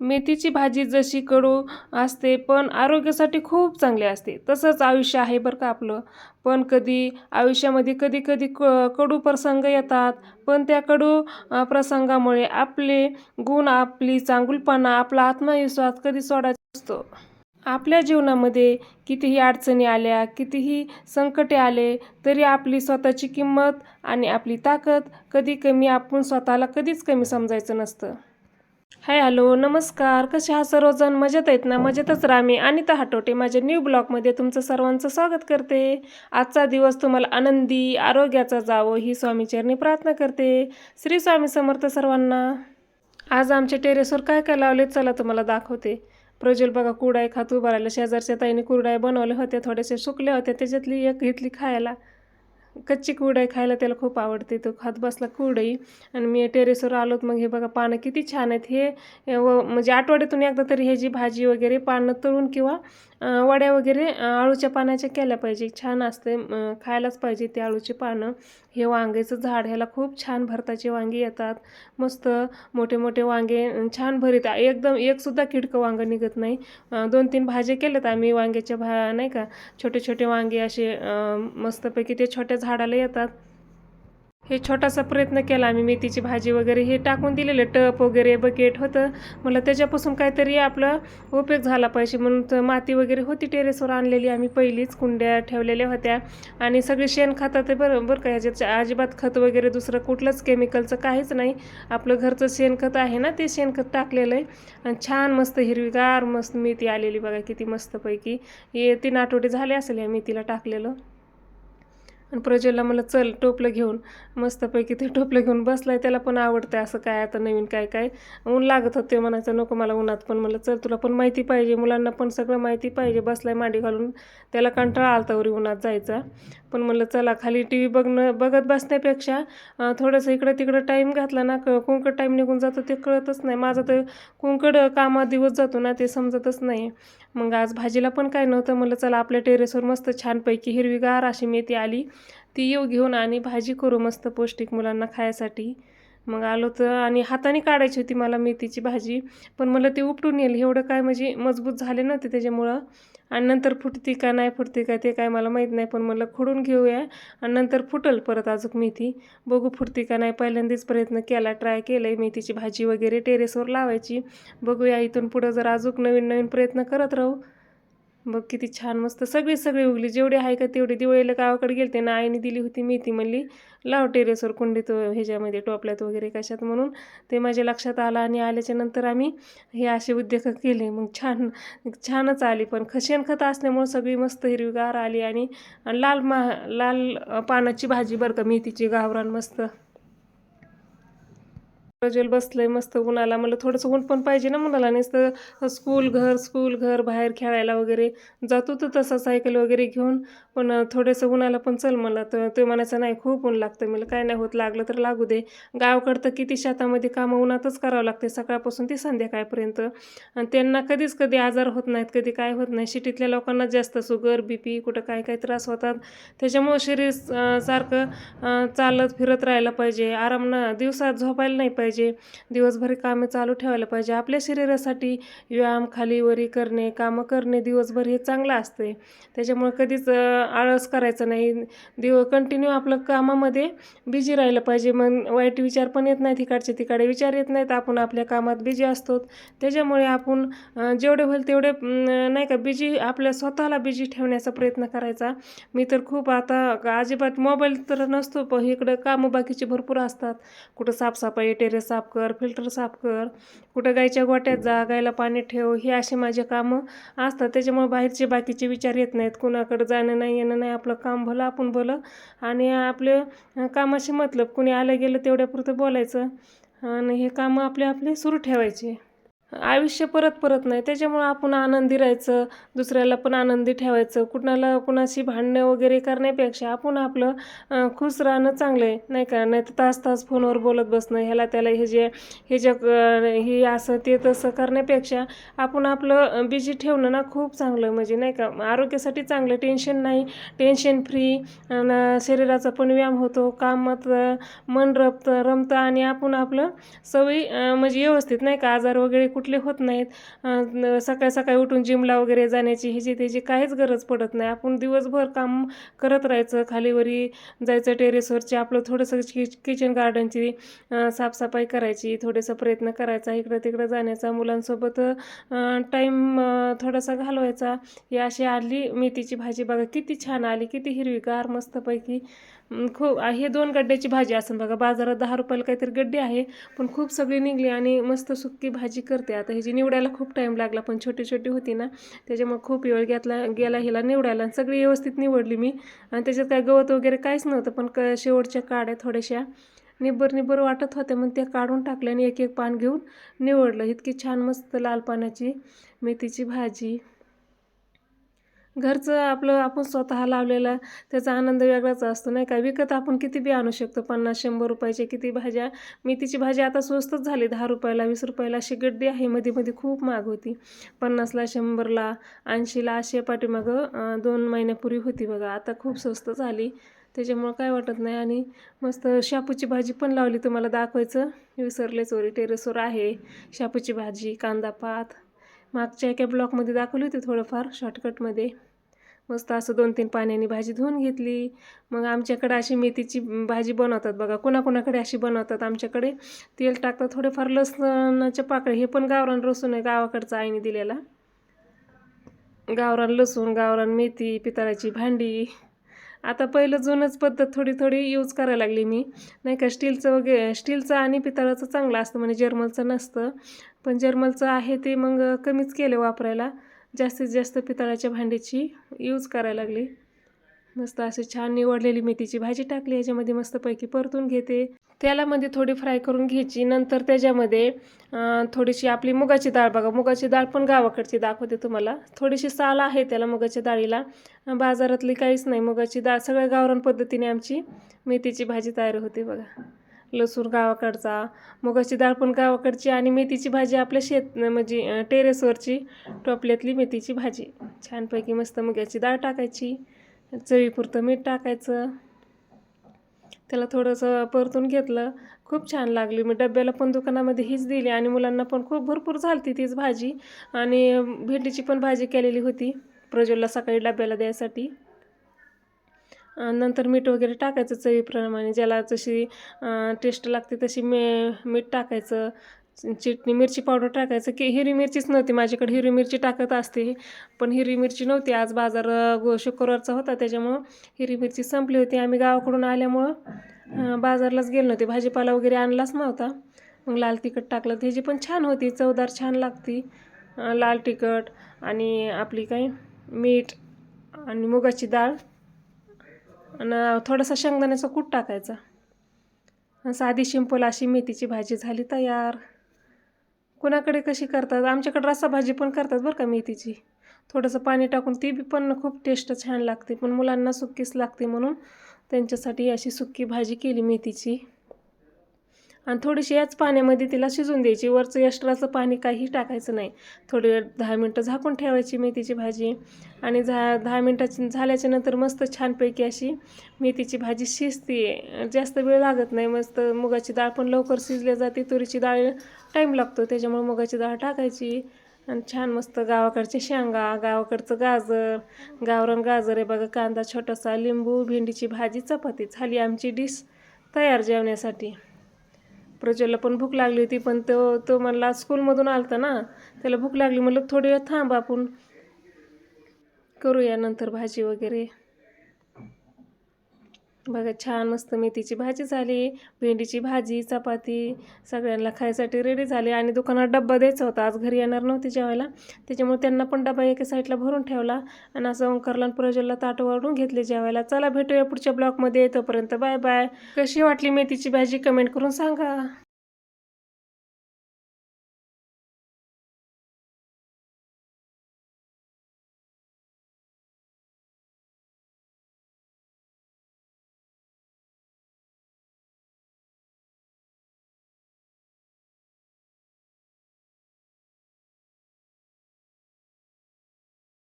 मेथीची भाजी जशी कडू असते पण आरोग्यासाठी खूप चांगली असते. तसंच आयुष्य आहे बरं का आपलं. पण कधी आयुष्यामध्ये कधी कधी क कडू प्रसंग येतात पण त्या कडू प्रसंगामुळे आपले गुण आपली चांगुलपणा आपला आत्मविश्वास कधी सोडायचा असतो आपल्या जीवनामध्ये कितीही अडचणी आल्या कितीही संकटे आले तरी आपली स्वतःची किंमत आणि आपली ताकद कधी कमी आपण स्वतःला कधीच कमी समजायचं नसतं. हाय हॅलो नमस्कार. कसे हा सर्वजण? मजेत आहेत ना? मजेतच रामी. आणि अनिता हाटोटे माझ्या न्यू ब्लॉगमध्ये तुमचं सर्वांचं स्वागत करते. आजचा दिवस तुम्हाला आनंदी आरोग्याचा जावो ही स्वामीचरणी प्रार्थना करते. श्री स्वामी समर्थ सर्वांना. आज आमच्या टेरेसवर काय काय लावले चला तुम्हाला दाखवते. प्रज्वल बघा कुरडाई खात उभारायला शेजारच्या ताईने कुरडाय बनवले होत्या. थोडेसे सुकल्या होत्या. त्याच्यातली एक घेतली खायला. कच्ची कुरडई खायला त्याला खूप आवडते. तो खात बसला कुरडई आणि मी टेरेसवर आलोत मग हे बघा पानं किती छान आहेत. हे व म्हणजे आठवड्यातून एकदा तरी ह्याची भाजी वगैरे पानं तळून किंवा वड्या वगैरे आळूच्या अळूच्या पानाच्या केल्या पाहिजे. छान असते खायलाच पाहिजे ते अळूचे पानं. हे वांग्याचं झाड ह्याला खूप छान भरताचे वांगी येतात. मस्त मोठे मोठे वांगे छान भरीत. एकदम एकसुद्धा किडकं वांगं निघत नाही. दोन तीन भाज्या केल्यात आम्ही वांग्याच्या भा नाही का? छोटे छोटे वांगे असे मस्तपैकी ते छोट्या झाडाला येतात. हे छोटासा प्रयत्न केला आम्ही मेथीची भाजी वगैरे हे टाकून दिलेलं टप वगैरे बकेट होतं. मला त्याच्यापासून काहीतरी आपलं उपयोग झाला पाहिजे. म्हणून तर माती वगैरे होती टेरेसवर आणलेली आम्ही पहिलीच कुंड्या ठेवलेल्या होत्या. आणि सगळे शेण खातात ते बरं बरं का ह्याच्यात अजिबात खत वगैरे दुसरं कुठलंच केमिकलचं काहीच नाही. आपलं घरचं शेणखत आहे ना ते शेणखत टाकलेलं आहे आणि छान मस्त हिरवीगार मस्त मेथी आलेली बघा किती मस्तपैकी. हे तीन आठवडे झाले असेल या मेथीला टाकलेलं. प्रज्वलला मला चल टोपलं घेऊन. मस्तपैकी ते टोपलं घेऊन बसलाय. त्याला पण आवडतं असं काय आता नवीन काय काय. ऊन लागत होते म्हणायचं नको मला उन्हात पण. मला चल तुला पण माहिती पाहिजे मुलांना पण सगळं माहिती पाहिजे. बसलाय मांडी घालून. त्याला कंटाळा आलता वरी उन्हात जायचा. पण म्हणलं चला खाली टी व्ही बघणं बघत बसण्यापेक्षा थोडंसं इकडं तिकडं टाईम घातला ना क कुंकड टाईम निघून जातो ते कळतच नाही. माझा तर कुंकड कामात दिवस जातो ना ते समजतच नाही. मग आज भाजीला पण काय नव्हतं म्हणलं चला आपल्या टेरेसवर मस्त छानपैकी हिरवीगार अशी मेथी आली. ती येऊ घेऊन आणि भाजी करू मस्त पौष्टिक मुलांना खायसाठी. मग आलो तर आणि हाताने काढायची होती मला मेथीची भाजी. पण मला ते उपटून येईल एवढं काय म्हणजे मजबूत झाले नव्हते त्याच्यामुळं. आणि नंतर फुटते का नाही फुटते का ते काय मला माहीत नाही. पण मला खोडून घेऊया. आणि नंतर फुटल परत अजून मेथी. बघू फुटते का नाही. पहिल्यांदाच प्रयत्न केला. ट्राय केलं आहे मेथीची भाजी वगैरे टेरेसवर लावायची. बघूया इथून पुढं जर अजून नवीन नवीन प्रयत्न करत राहू. बघ किती छान मस्त सगळी सगळी उगली. जेवढे आहे का तेवढे दिवाळीला गावाकडे गेलते ना आईने दिली होती मेथी म्हणली लाव टेरेसवर कुंडीत ह्याच्यामध्ये टोपल्यात वगैरे कशात म्हणून. ते माझ्या लक्षात आलं आणि आल्याच्यानंतर आम्ही हे असे उद्योग केले. मग छान छानच आली. पण खत असल्यामुळं सगळी मस्त हिरवीगार आली आणि लाल मा लाल पानाची भाजी बरं का मेथीची गावरान मस्त. प्रज्वल बसलंय मस्त उन्हाला मला थोडंसं ऊन पण पाहिजे ना मुलाला नुसतं स्कूल घर स्कूल घर बाहेर खेळायला वगैरे. जातो तर तसा सायकल वगैरे घेऊन पण थोडंसं उन्हाला पण चल मला तर ते म्हणायचं नाही खूप ऊन लागतं मला काय नाही होत लागलं तर लागू दे. गावाकडं तर किती शेतामध्ये कामं उन्हातच करावं लागते सकाळपासून ते संध्याकाळपर्यंत. आणि त्यांना कधीच कधी आजार होत नाहीत कधी काय होत नाही. सिटीतल्या लोकांना जास्त शुगर बी पी कुठं काय काय त्रास होतात. त्याच्यामुळं शरीर सारखं चालत फिरत राहायला पाहिजे. आराम ना दिवसात झोपायला नाही पाहिजे. पाहिजे. दिवसभर कामे चालू ठेवायला पाहिजे. आपल्या शरीरासाठी व्यायाम खालीवरी करणे कामं करणे दिवसभर हे चांगलं असते. त्याच्यामुळे कधीच आळस करायचं नाही. दिव कंटिन्यू आपलं कामामध्ये बिझी राहिलं पाहिजे. मग वाईट विचार पण येत नाही तिकडचे तिकडे विचार येत नाहीत. आपण आपल्या कामात बिझी असतो. त्याच्यामुळे आपण जेवढे होईल तेवढे नाही का बिझी आपल्या स्वतःला बिझी ठेवण्याचा प्रयत्न करायचा. मी तर खूप आता अजिबात मोबाईल तर नसतो पण इकडं कामं बाकीचे भरपूर असतात. कुठं साफसफाई टेरेस साफ कर फिल्टर साफ कर कुठं गायच्या गोट्यात जा गायला पाणी ठेव हे असे माझे कामं असतात. त्याच्यामुळे बाहेरचे बाकीचे विचार येत नाहीत. कुणाकडं जाणं नाही येणं नाही आपलं काम भलं आपण भलं. आणि आपलं कामाशी मतलब कुणी आलं गेलं तेवढ्यापुरतं बोलायचं. आणि हे कामं आपले आपले सुरू ठेवायचे. आयुष्य परत परत नाही. त्याच्यामुळं आपण आनंदी राहायचं दुसऱ्याला पण आनंदी ठेवायचं कुणाला कुणाशी भांडणं वगैरे करण्यापेक्षा आपण आपलं खुश राहणं चांगलं आहे नाही का? नाही तर तास तास फोनवर बोलत बसणं ह्याला त्याला हे जे हे जे हे असं ते तसं करण्यापेक्षा आपण आपलं बिझी ठेवणं ना खूप चांगलं. म्हणजे नाही का? आरोग्यासाठी चांगलं टेन्शन नाही. टेन्शन फ्री शरीराचा पण व्यायाम होतो. कामात मन रमतं रमतं आणि आपण आपलं सवयी म्हणजे व्यवस्थित नाही का? आजार वगैरे कुठले होत नाहीत. सकाळी सकाळी उठून जिमला वगैरे जाण्याची ह्याची त्याची काहीच गरज पडत नाही. आपण दिवसभर काम करत राहायचं. खालीवरी जायचं टेरेसवरची आपलं थोडंसं कि किचन गार्डनची साफसफाई करायची थोडेसा प्रयत्न करायचा इकडं तिकडं जाण्याचा मुलांसोबत टाईम थोडासा घालवायचा. ही अशी आली मेथीची भाजी. बघा किती छान आली किती हिरवीगार मस्तपैकी खूप हे दोन गड्ड्याची भाजी असेल बघा. बाजारात दहा रुपयाला काहीतरी गड्डी आहे पण खूप सगळी निघली आणि मस्त सुक्की भाजी करते. आता ह्याची निवडायला खूप टाईम लागला पण छोटी छोटी होती ना त्याच्यामुळे खूप वेळ घेतला गेला हिला निवडायला आणि सगळी व्यवस्थित निवडली मी. आणि त्याच्यात काय गवत वगैरे काहीच नव्हतं पण क शेवटच्या काड्या थोड्याशा निब्बर निब्बर वाटत होत्या मग त्या काढून टाकल्या आणि एक एक पान घेऊन निवडलं. इतकी छान मस्त लाल पानाची मेथीची भाजी. घरचं आपलं आपण स्वतः लावलेला त्याचा आनंद वेगळाच असतो नाही का? विकत आपण किती बी आणू शकतो पन्नास शंभर रुपयाचे किती भाज्या? मेथीची भाजी आता स्वस्तच झाली दहा रुपयाला वीस रुपयाला अशी गड्डी आहे मध्ये मध्ये खूप महाग होती. पन्नासला शंभरला ऐंशीला असे पाठीमागं दोन महिन्यापूर्वी होती बघा आता खूप स्वस्त झाली. त्याच्यामुळं काय वाटत नाही आणि मस्त शापूची भाजी पण लावली तुम्हाला दाखवायचं. विसरले चोरी टेरेसवर आहे. शापूची भाजी कांदा पात. मागच्या एका ब्लॉकमध्ये दाखवली होती थोडंफार शॉर्टकटमध्ये मस्त असं दोन तीन पाण्याने भाजी धुवून घेतली. मग आमच्याकडे अशी मेथीची भाजी बनवतात बघा. कोणाकोणाकडे अशी बनवतात आमच्याकडे. तेल टाकतात थोडेफार लसणाच्या पाकळ्या हे पण गावरान रसून आहे गावाकडचा आईने दिलेला. गावरान लसूण गावरान मेथी पितळाची भांडी. आता पहिलं जुनच पद्धत थोडी थोडी यूज करायला लागली मी. नाही का स्टीलचं वगैरे स्टीलचं आणि पितळाचं चांगलं असतं म्हणजे जर्मलचं नसतं. पण जर्मलचं आहे ते मग कमीच केलं वापरायला. जास्तीत जास्त पितळाच्या भांडीची यूज करायला लागली. मस्त अशी छान निवडलेली मेथीची भाजी टाकली याच्यामध्ये मस्तपैकी परतून घेते. तेलामध्ये थोडी फ्राय करून घ्यायची. नंतर त्याच्यामध्ये थोडीशी आपली मुगाची डाळ बघा मुगाची डाळ पण गावाकडची दाखवते तुम्हाला. थोडीशी साल आहे त्याला मुगाच्या डाळीला. बाजारातली काहीच नाही. मुगाची डाळ सगळ्या गावरान पद्धतीने आमची मेथीची भाजी तयार होते बघा. लसूण गावाकडचा मुगाची डाळ पण गावाकडची आणि मेथीची भाजी आपल्या शेत म्हणजे टेरेसवरची टोपल्यातली मेथीची भाजी. छानपैकी मस्त मुगाची डाळ टाकायची चवीपुरतं मीठ टाकायचं. त्याला थोडंसं परतून घेतलं खूप छान लागली. मी डब्याला पण दुकानामध्ये हीच दिली आणि मुलांना पण खूप भरपूर झालती तीच भाजी. आणि भेंडीची पण भाजी केलेली होती प्रज्वलला सकाळी डब्याला द्यायसाठी. नंतर मीठ वगैरे टाकायचं चवीप्रमाणे. ज्याला जशी टेस्ट लागते तशी मे मीठ टाकायचं. चटणी मिरची पावडर टाकायचं. की हिरवी मिरचीच नव्हती माझ्याकडे. हिरवी मिरची टाकत असते. पण हिरवी मिरची नव्हती. आज बाजार गो शुक्रवारचा होता. त्याच्यामुळं हिरवी मिरची संपली होती. आम्ही गावाकडून आल्यामुळं बाजारलाच गेलो नव्हते. भाजीपाला वगैरे आणलाच नव्हता. मग लाल तिखट टाकलं. त्याची पण छान होती. चवदार छान लागती. लाल तिखट आणि आपली काय? मीठ आणि मुगाची डाळ. आणि थोडासा शेंगदाण्याचा कूट टाकायचा. साधी शिंपल अशी मेथीची भाजी झाली तयार. कुणाकडे कशी करतात? आमच्याकडे रस्सा भाजी पण करतात बरं का मेथीची. थोडंसं पाणी टाकून ती बी पण खूप टेस्ट छान लागते. पण मुलांना सुक्कीच लागते म्हणून त्यांच्यासाठी अशी सुक्की भाजी केली मेथीची. आणि थोडीशी याच पाण्यामध्ये तिला शिजून द्यायची. वरचं एक्स्ट्राचं पाणी काही टाकायचं नाही. थोडी वेळ दहा मिनटं झाकून ठेवायची मेथीची भाजी. आणि झा दहा मिनटाची झाल्याच्यानंतर मस्त छानपैकी अशी मेथीची भाजी शिजते. जास्त वेळ लागत नाही. मस्त मुगाची डाळ पण लवकर शिजल्या जाते. तुरीची डाळ टाईम लागतो. त्याच्यामुळे मुगाची डाळ टाकायची. आणि छान मस्त गावाकडचे शेंगा गावाकडचं गाजर गावरान गाजर आहे बघा. कांदा छोटासा लिंबू भेंडीची भाजी चपाती. झाली आमची डिश तयार जेवण्यासाठी. प्रज्वलला पण भूक लागली होती पण तो तो म्हणला स्कूलमधून आलता ना त्याला भूक लागली. म्हणलं थोडी वेळ थांब आपण. करूया नंतर भाजी वगैरे. बघा छान मस्त मेथीची भाजी झाली भेंडीची भाजी चपाती सगळ्यांना खायसाठी रेडी झाली आणि दुकानात डब्बा द्यायचा होता. आज घरी येणार नव्हते जेवायला. त्याच्यामुळे त्यांना पण डबा एका साईडला भरून ठेवला आणि असं ओंकारला आणि प्रज्वलला ताटं वाढून घेतले जेवायला. चला भेटूया पुढच्या ब्लॉगमध्ये. तोपर्यंत बाय बाय. कशी वाटली मेथीची भाजी? कमेंट करून सांगा.